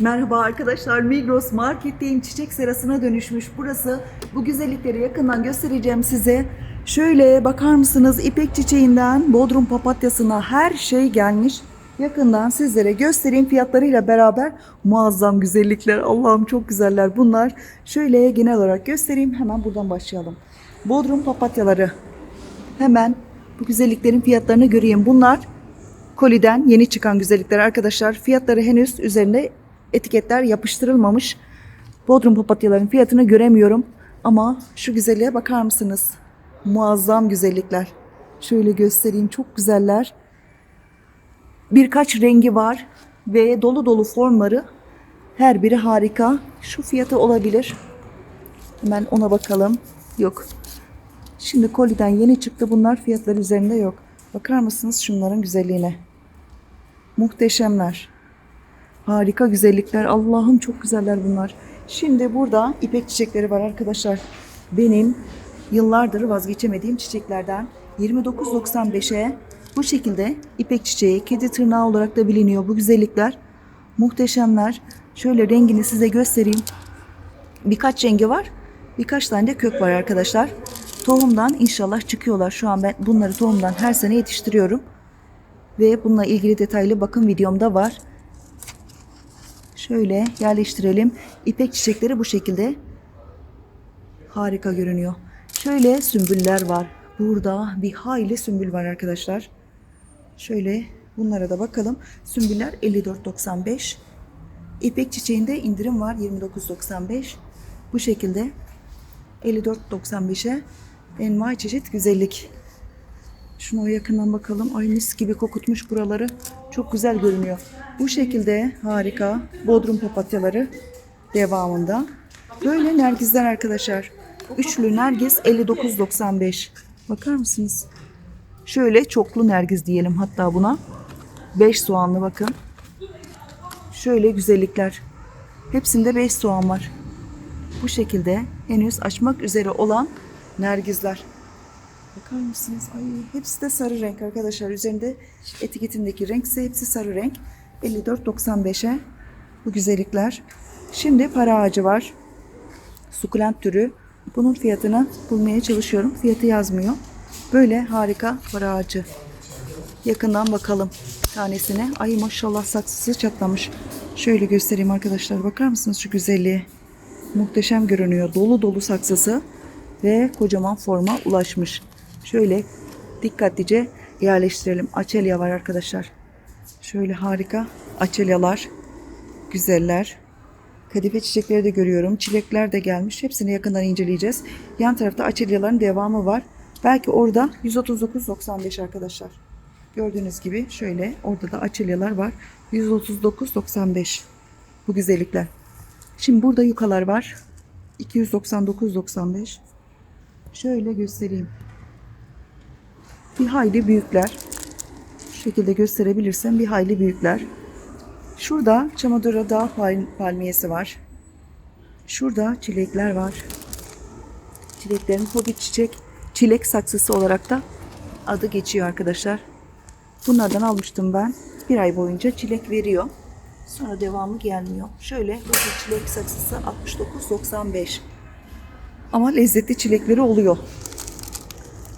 Merhaba arkadaşlar Migros Market'teyim çiçek serasına dönüşmüş burası. Bu güzellikleri yakından göstereceğim size. Şöyle bakar mısınız ipek çiçeğinden bodrum papatyasına her şey gelmiş. Yakından sizlere göstereyim fiyatlarıyla beraber muazzam güzellikler. Allah'ım çok güzeller bunlar. Şöyle genel olarak göstereyim hemen buradan başlayalım. Bodrum papatyaları. Hemen bu güzelliklerin fiyatlarını göreyim. Bunlar Koliden yeni çıkan güzellikler arkadaşlar. Fiyatları henüz üzerinde etiketler yapıştırılmamış. Bodrum papatyaların fiyatını göremiyorum. Ama şu güzelliğe bakar mısınız? Muazzam güzellikler. Şöyle göstereyim. Çok güzeller. Birkaç rengi var ve dolu dolu formları. Her biri harika. Şu fiyatı olabilir. Hemen ona bakalım. Yok. Şimdi koliden yeni çıktı. Bunlar fiyatları üzerinde yok. Bakar mısınız şunların güzelliğine? Muhteşemler. Harika güzellikler. Allah'ım çok güzeller bunlar. Şimdi burada ipek çiçekleri var arkadaşlar. Benim yıllardır vazgeçemediğim çiçeklerden 29.95'e bu şekilde ipek çiçeği, kedi tırnağı olarak da biliniyor bu güzellikler. Muhteşemler. Şöyle rengini size göstereyim. Birkaç rengi var. Birkaç tane de kök var arkadaşlar. Tohumdan inşallah çıkıyorlar. Şu an ben bunları tohumdan her sene yetiştiriyorum. Ve bununla ilgili detaylı bakım videomda var. Şöyle yerleştirelim. İpek çiçekleri bu şekilde. Harika görünüyor. Şöyle sümbüller var. Burada bir hayli sümbül var arkadaşlar. Şöyle bunlara da bakalım. Sümbüller 54.95. İpek çiçeğinde indirim var 29.95. Bu şekilde 54.95'e envai çeşit güzellik. Şuna yakından bakalım. Ay mis gibi kokutmuş buraları. Çok güzel görünüyor. Bu şekilde harika bodrum papatyaları devamında. Böyle nergizler arkadaşlar. Üçlü nergiz 59.95. Bakar mısınız? Şöyle çoklu nergiz diyelim hatta buna. 5 soğanlı bakın. Şöyle güzellikler. Hepsinde 5 soğan var. Bu şekilde henüz açmak üzere olan nergizler. Bakar mısınız? Ay, hepsi de sarı renk arkadaşlar. Üzerinde etiketindeki renk ise hepsi sarı renk. 54.95'e bu güzellikler. Şimdi para ağacı var. Sukulent türü. Bunun fiyatını bulmaya çalışıyorum. Fiyatı yazmıyor. Böyle harika para ağacı. Yakından bakalım tanesine. Ay maşallah saksısı çatlamış. Şöyle göstereyim arkadaşlar. Bakar mısınız şu güzelliğe? Muhteşem görünüyor. Dolu dolu saksısı ve kocaman forma ulaşmış. Şöyle dikkatlice yerleştirelim. Açelya var arkadaşlar. Şöyle harika açelyalar. Güzeller. Kadife çiçekleri de görüyorum. Çilekler de gelmiş. Hepsini yakından inceleyeceğiz. Yan tarafta açelyaların devamı var. Belki orada 139.95 arkadaşlar. Gördüğünüz gibi şöyle orada da açelyalar var. 139.95 bu güzellikler. Şimdi burada yukalar var. 299.95. Şöyle göstereyim. Bir hayli büyükler. Şu şekilde gösterebilirsem bir hayli büyükler. Şurada Çamadora Dağ pal- palmiyesi var. Şurada çilekler var. Çileklerin hobbit çiçek, çilek saksısı olarak da adı geçiyor arkadaşlar. Bunlardan almıştım ben. Bir ay boyunca çilek veriyor. Sonra devamı gelmiyor. Şöyle bu çilek saksısı 69.95. Ama lezzetli çilekleri oluyor.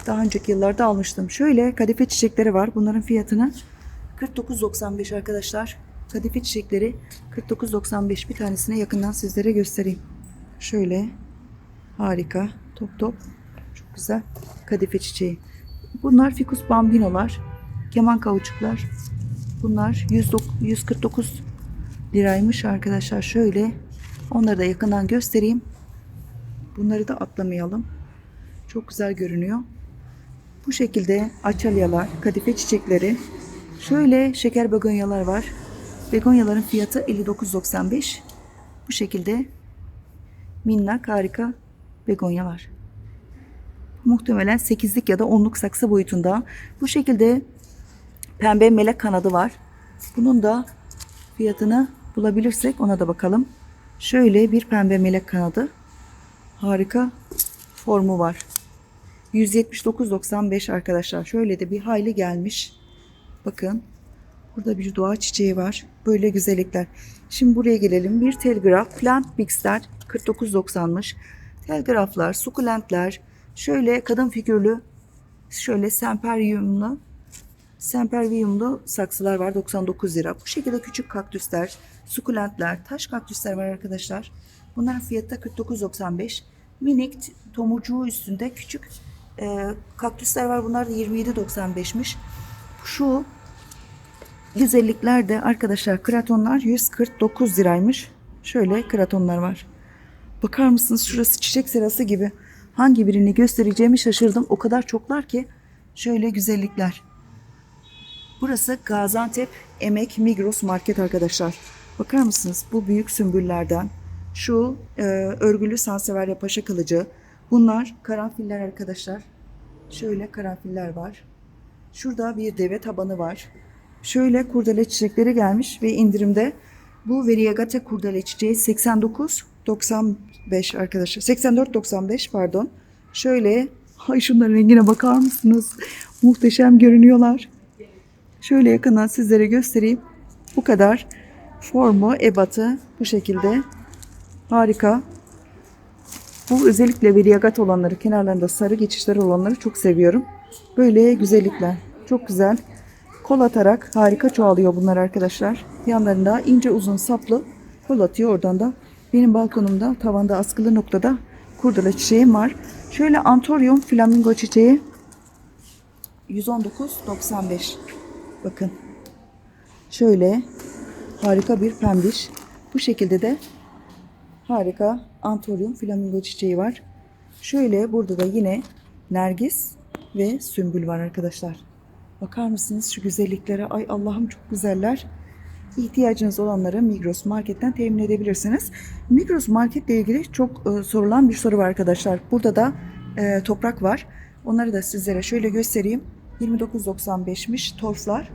Daha önceki yıllarda almıştım. Şöyle kadife çiçekleri var. Bunların fiyatını 49.95 arkadaşlar. Kadife çiçekleri 49.95 bir tanesine yakından sizlere göstereyim. Şöyle harika top top çok güzel kadife çiçeği. Bunlar fikus bambinolar. Keman kauçuklar. Bunlar 109 149 liraymış arkadaşlar. Şöyle onları da yakından göstereyim. Bunları da atlamayalım. Çok güzel görünüyor. Bu şekilde açalyalar, kadife çiçekleri. Şöyle şeker begonyalar var. Begonyaların fiyatı 59.95. Bu şekilde minnak harika begonyalar. Muhtemelen 8'lik ya da 10'luk saksı boyutunda. Bu şekilde pembe melek kanadı var. Bunun da fiyatını bulabilirsek ona da bakalım. Şöyle bir pembe melek kanadı. Harika formu var. 179.95 arkadaşlar. Şöyle de bir hayli gelmiş. Bakın Burada bir doğa çiçeği var. Böyle güzellikler. Şimdi buraya gelelim. Bir telgraf. Plant Mix'ler 49.90'mış. Telgraflar, sukulentler. Şöyle kadın figürlü. Şöyle semperyumlu. Semperviyumlu saksılar var 99 lira. Bu şekilde küçük kaktüsler, sukulentler, taş kaktüsler var arkadaşlar. Bunların fiyatı da 49.95. Minik tomurcuğu üstünde küçük e, kaktüsler var. Bunlar da 27.95'miş. Şu güzellikler de arkadaşlar kratonlar 149 liraymış. Şöyle kratonlar var. Bakar mısınız şurası çiçek serası gibi. Hangi birini göstereceğimi şaşırdım. O kadar çoklar ki. Şöyle güzellikler. Burası Gaziantep Emek Migros Market arkadaşlar. Bakar mısınız bu büyük sümbüllerden şu e, örgülü sanseverya paşa kılıcı. Bunlar karanfiller arkadaşlar. Şöyle karanfiller var. Şurada bir deve tabanı var. Şöyle kurdele çiçekleri gelmiş ve indirimde bu Variegata kurdele çiçeği 89.95 arkadaşlar. 84.95 pardon. Şöyle ay şunların rengine bakar mısınız? Muhteşem görünüyorlar. Şöyle yakından sizlere göstereyim. Bu kadar. Formu, ebatı bu şekilde. Harika. Bu özellikle veliagat olanları, kenarlarında sarı geçişler olanları çok seviyorum. Böyle güzellikler. Çok güzel. Kol atarak harika çoğalıyor bunlar arkadaşlar. Yanlarında ince uzun saplı kol atıyor oradan da. Benim balkonumda tavanda askılı noktada kurdele çiçeğim var. Şöyle antorium flamingo çiçeği 119.95. Bakın. Şöyle harika bir pembiş. Bu şekilde de harika antorium flamingo çiçeği var. Şöyle burada da yine nergis ve sümbül var arkadaşlar. Bakar mısınız şu güzelliklere? Ay Allah'ım çok güzeller. İhtiyacınız olanları Migros Market'ten temin edebilirsiniz. Migros Market ile ilgili çok e, sorulan bir soru var arkadaşlar. Burada da e, toprak var. Onları da sizlere şöyle göstereyim. 29.95'miş torflar.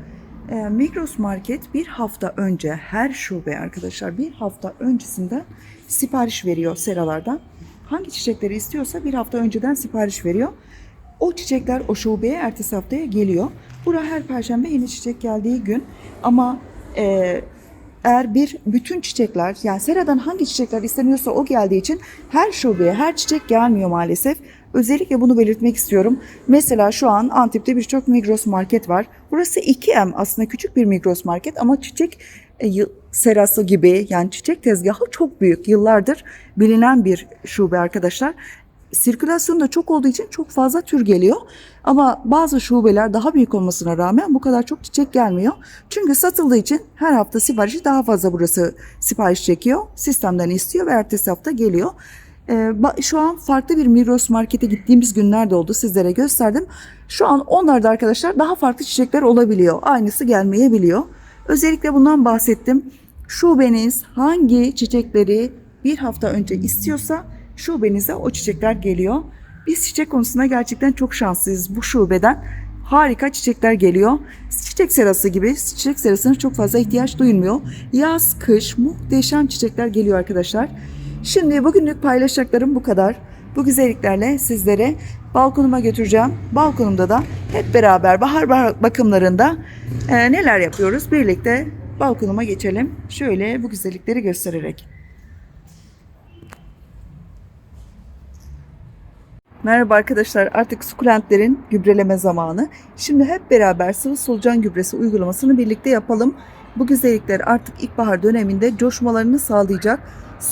E, Migros Market bir hafta önce her şube arkadaşlar bir hafta öncesinden sipariş veriyor seralardan. Hangi çiçekleri istiyorsa bir hafta önceden sipariş veriyor. O çiçekler o şubeye ertesi haftaya geliyor. Bura her perşembe yeni çiçek geldiği gün ama e, eğer bir bütün çiçekler yani seradan hangi çiçekler isteniyorsa o geldiği için her şubeye her çiçek gelmiyor maalesef. Özellikle bunu belirtmek istiyorum. Mesela şu an Antep'te birçok Migros market var. Burası 2M aslında küçük bir Migros market ama çiçek e, serası gibi yani çiçek tezgahı çok büyük. Yıllardır bilinen bir şube arkadaşlar. Sirkülasyon da çok olduğu için çok fazla tür geliyor. Ama bazı şubeler daha büyük olmasına rağmen bu kadar çok çiçek gelmiyor. Çünkü satıldığı için her hafta siparişi daha fazla burası sipariş çekiyor. Sistemden istiyor ve ertesi hafta geliyor. Ee, şu an farklı bir Migros markete gittiğimiz günler de oldu. Sizlere gösterdim. Şu an onlarda arkadaşlar daha farklı çiçekler olabiliyor. Aynısı gelmeyebiliyor. Özellikle bundan bahsettim. Şubeniz hangi çiçekleri bir hafta önce istiyorsa şubenize o çiçekler geliyor. Biz çiçek konusunda gerçekten çok şanslıyız bu şubeden. Harika çiçekler geliyor. Çiçek serası gibi çiçek serasına çok fazla ihtiyaç duyulmuyor. Yaz, kış muhteşem çiçekler geliyor arkadaşlar. Şimdi bugünlük paylaşacaklarım bu kadar. Bu güzelliklerle sizlere balkonuma götüreceğim. Balkonumda da hep beraber bahar bakımlarında e, neler yapıyoruz birlikte balkonuma geçelim. Şöyle bu güzellikleri göstererek. Merhaba arkadaşlar artık sukulentlerin gübreleme zamanı. Şimdi hep beraber sıvı solucan gübresi uygulamasını birlikte yapalım. Bu güzellikler artık ilkbahar döneminde coşmalarını sağlayacak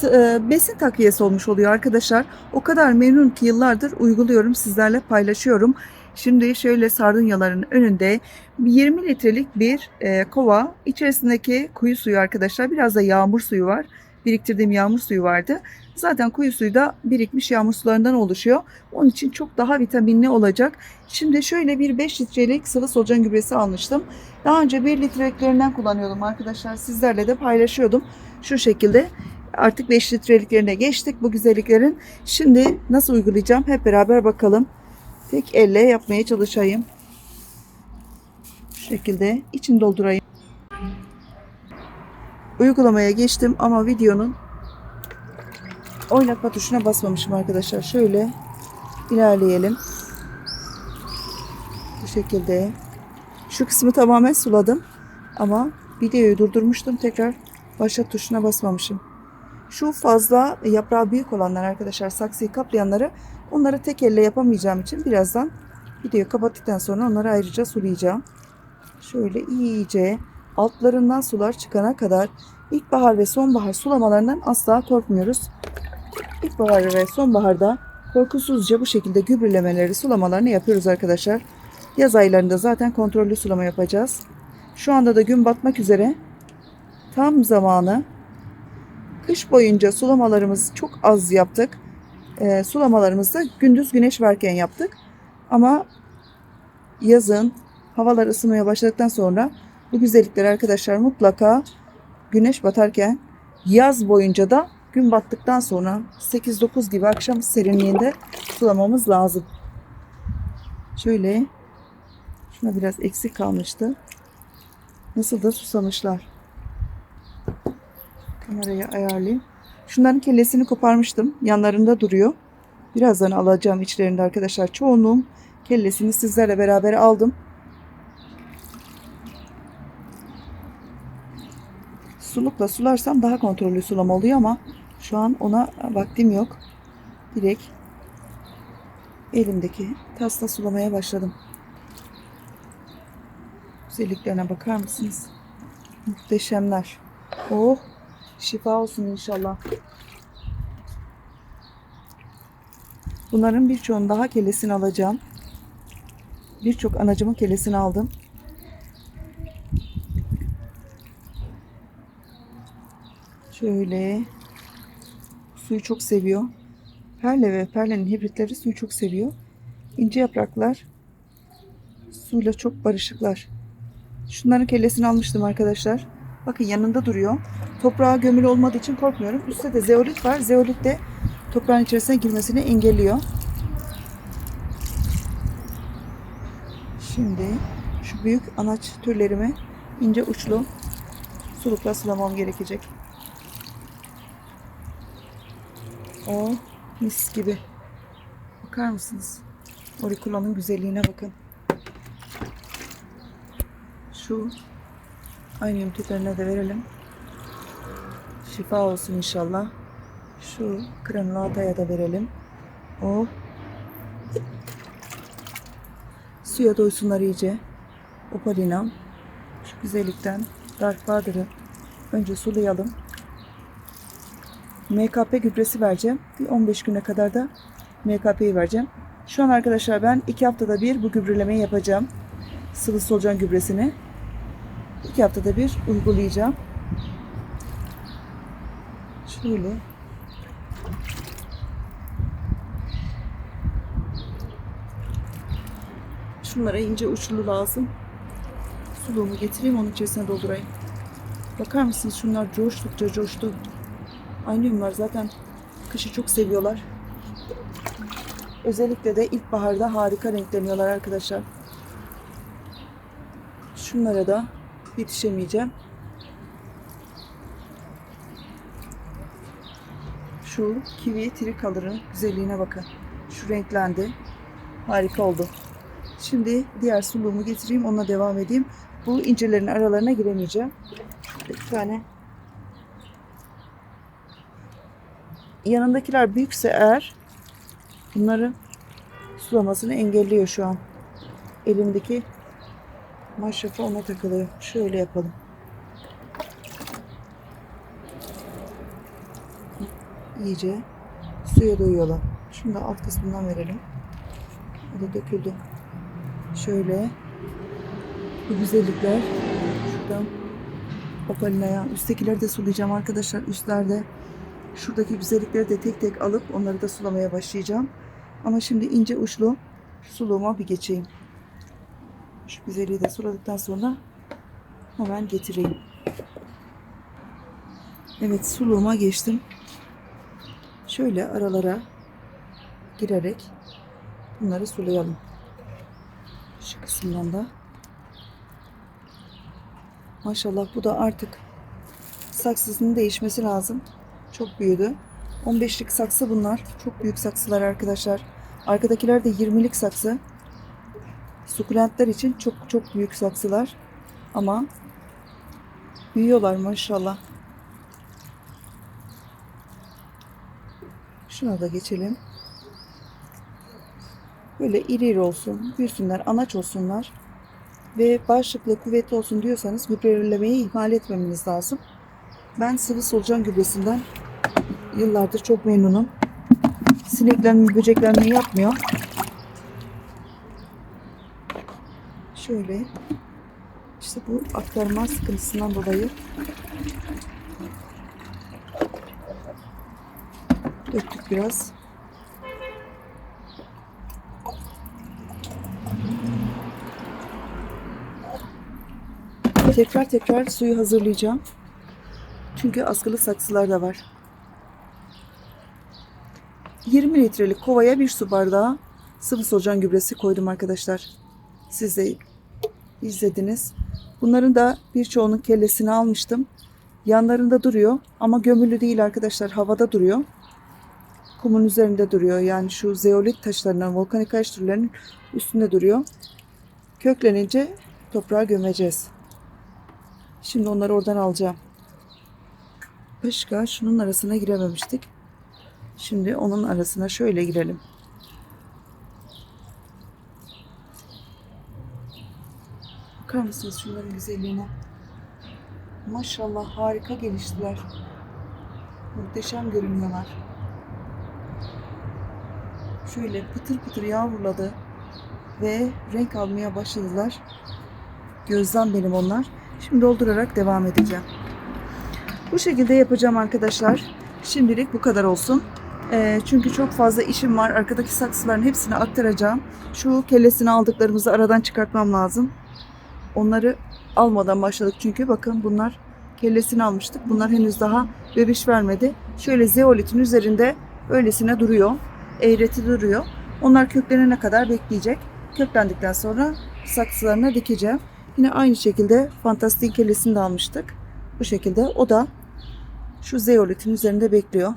e, besin takviyesi olmuş oluyor arkadaşlar. O kadar memnun ki yıllardır uyguluyorum sizlerle paylaşıyorum. Şimdi şöyle sardunyaların önünde 20 litrelik bir e, kova içerisindeki kuyu suyu arkadaşlar biraz da yağmur suyu var. Biriktirdiğim yağmur suyu vardı. Zaten kuyu suyu da birikmiş yağmur sularından oluşuyor. Onun için çok daha vitaminli olacak. Şimdi şöyle bir 5 litrelik sıvı solucan gübresi almıştım. Daha önce 1 litreliklerinden kullanıyordum arkadaşlar. Sizlerle de paylaşıyordum. Şu şekilde artık 5 litreliklerine geçtik bu güzelliklerin. Şimdi nasıl uygulayacağım hep beraber bakalım. Tek elle yapmaya çalışayım. Şu şekilde içini doldurayım. Uygulamaya geçtim ama videonun oynatma tuşuna basmamışım arkadaşlar. Şöyle ilerleyelim. Bu şekilde. Şu kısmı tamamen suladım. Ama videoyu durdurmuştum. Tekrar başlat tuşuna basmamışım. Şu fazla yaprağı büyük olanlar arkadaşlar saksıyı kaplayanları onları tek elle yapamayacağım için birazdan videoyu kapattıktan sonra onları ayrıca sulayacağım. Şöyle iyice altlarından sular çıkana kadar ilkbahar ve sonbahar sulamalarından asla korkmuyoruz. İlkbahar ve sonbaharda korkusuzca bu şekilde gübrelemeleri, sulamalarını yapıyoruz arkadaşlar. Yaz aylarında zaten kontrollü sulama yapacağız. Şu anda da gün batmak üzere. Tam zamanı. Kış boyunca sulamalarımız çok az yaptık. Ee, sulamalarımızı gündüz güneş varken yaptık. Ama yazın havalar ısınmaya başladıktan sonra bu güzellikleri arkadaşlar mutlaka güneş batarken yaz boyunca da gün battıktan sonra 8-9 gibi akşam serinliğinde sulamamız lazım. Şöyle şuna biraz eksik kalmıştı. Nasıl da susamışlar. Kamerayı ayarlayayım. Şunların kellesini koparmıştım. Yanlarında duruyor. Birazdan alacağım içlerinde arkadaşlar. Çoğunluğum kellesini sizlerle beraber aldım. Sulukla sularsam daha kontrollü sulama oluyor ama şu an ona vaktim yok. Direkt elimdeki tasla sulamaya başladım. Güzelliklerine bakar mısınız? Muhteşemler. Oh şifa olsun inşallah. Bunların birçoğunun daha kellesini alacağım. Birçok anacımın kellesini aldım. Şöyle suyu çok seviyor. Perle ve perlenin hibritleri suyu çok seviyor. İnce yapraklar suyla çok barışıklar. Şunların kellesini almıştım arkadaşlar. Bakın yanında duruyor. Toprağa gömülü olmadığı için korkmuyorum. Üstte de zeolit var. Zeolit de toprağın içerisine girmesini engelliyor. Şimdi şu büyük anaç türlerimi ince uçlu sulukla sulamam gerekecek. O mis gibi. Bakar mısınız? Auricula'nın güzelliğine bakın. Şu aynı türlerine de verelim. Şifa olsun inşallah. Şu granulataya da verelim. O suya doysunlar iyice. Opalinam. Şu güzellikten Dark Water'ı önce sulayalım. MKP gübresi vereceğim. Bir 15 güne kadar da MKP'yi vereceğim. Şu an arkadaşlar ben 2 haftada bir bu gübrelemeyi yapacağım. Sıvı solucan gübresini. 2 haftada bir uygulayacağım. Şöyle. Şunlara ince uçlu lazım. Suluğumu getireyim onun içerisine doldurayım. Bakar mısınız şunlar coştukça coştu. Aynıyumlar zaten kışı çok seviyorlar. Özellikle de ilkbaharda harika renkleniyorlar arkadaşlar. Şunlara da yetişemeyeceğim. Şu kivi tricolor'ın güzelliğine bakın. Şu renklendi. Harika oldu. Şimdi diğer suluğumu getireyim onunla devam edeyim. Bu incelerin aralarına giremeyeceğim. Bir tane yanındakiler büyükse eğer bunları sulamasını engelliyor şu an. Elimdeki maşrafa ona takılıyor. Şöyle yapalım. İyice suya doyuyorlar. Da alt kısmından verelim. O da döküldü. Şöyle bu güzellikler şuradan opalinaya üsttekileri de sulayacağım arkadaşlar üstlerde şuradaki güzellikleri de tek tek alıp onları da sulamaya başlayacağım. Ama şimdi ince uçlu suluğuma bir geçeyim. Şu güzelliği de suladıktan sonra hemen getireyim. Evet suluğuma geçtim. Şöyle aralara girerek bunları sulayalım. Şu kısımdan da. Maşallah bu da artık saksısının değişmesi lazım. Çok büyüdü. 15'lik saksı bunlar. Çok büyük saksılar arkadaşlar. Arkadakiler de 20'lik saksı. Sukulentler için çok çok büyük saksılar. Ama Büyüyorlar maşallah. Şuna da geçelim. Böyle iri iri olsun, büyüsünler, anaç olsunlar ve bağışıklığı kuvvetli olsun diyorsanız gübrelemeyi ihmal etmemeniz lazım. Ben sıvı solucan gübresinden yıllardır çok memnunum. Sineklenme, böceklenme yapmıyor. Şöyle işte bu aktarma sıkıntısından dolayı döktük biraz. Tekrar tekrar suyu hazırlayacağım. Çünkü askılı saksılar da var. 20 litrelik kovaya bir su bardağı sıvı solucan gübresi koydum arkadaşlar. Siz de izlediniz. Bunların da birçoğunun kellesini almıştım. Yanlarında duruyor ama gömülü değil arkadaşlar. Havada duruyor. Kumun üzerinde duruyor. Yani şu zeolit taşlarının, volkanik türlerinin üstünde duruyor. Köklenince toprağa gömeceğiz. Şimdi onları oradan alacağım. Başka şunun arasına girememiştik. Şimdi onun arasına şöyle girelim. Bakar mısınız şunların güzelliğine? Maşallah harika geliştiler. Muhteşem görünüyorlar. Şöyle pıtır pıtır yavruladı ve renk almaya başladılar. Gözden benim onlar. Şimdi doldurarak devam edeceğim. Bu şekilde yapacağım arkadaşlar. Şimdilik bu kadar olsun. Ee, çünkü çok fazla işim var. Arkadaki saksıların hepsini aktaracağım. Şu kellesini aldıklarımızı aradan çıkartmam lazım. Onları almadan başladık çünkü bakın bunlar kellesini almıştık. Bunlar henüz daha bebiş vermedi. Şöyle zeolitin üzerinde öylesine duruyor. Eğreti duruyor. Onlar köklenene kadar bekleyecek. Köklendikten sonra saksılarına dikeceğim. Yine aynı şekilde fantastik kellesini de almıştık. Bu şekilde o da şu zeolitin üzerinde bekliyor.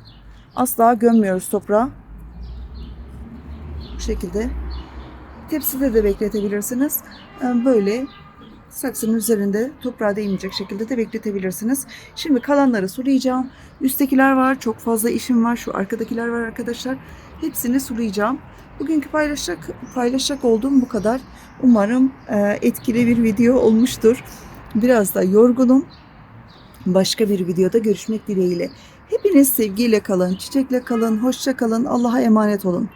Asla gömmüyoruz toprağa. Bu şekilde. Tepside de bekletebilirsiniz. Ee, Böyle saksının üzerinde toprağa değmeyecek şekilde de bekletebilirsiniz. Şimdi kalanları sulayacağım. Üsttekiler var. Çok fazla işim var. Şu arkadakiler var arkadaşlar. Hepsini sulayacağım. Bugünkü paylaşacak, paylaşacak olduğum bu kadar. Umarım e, etkili bir video olmuştur. Biraz da yorgunum. Başka bir videoda görüşmek dileğiyle. Hepiniz sevgiyle kalın, çiçekle kalın, hoşça kalın. Allah'a emanet olun.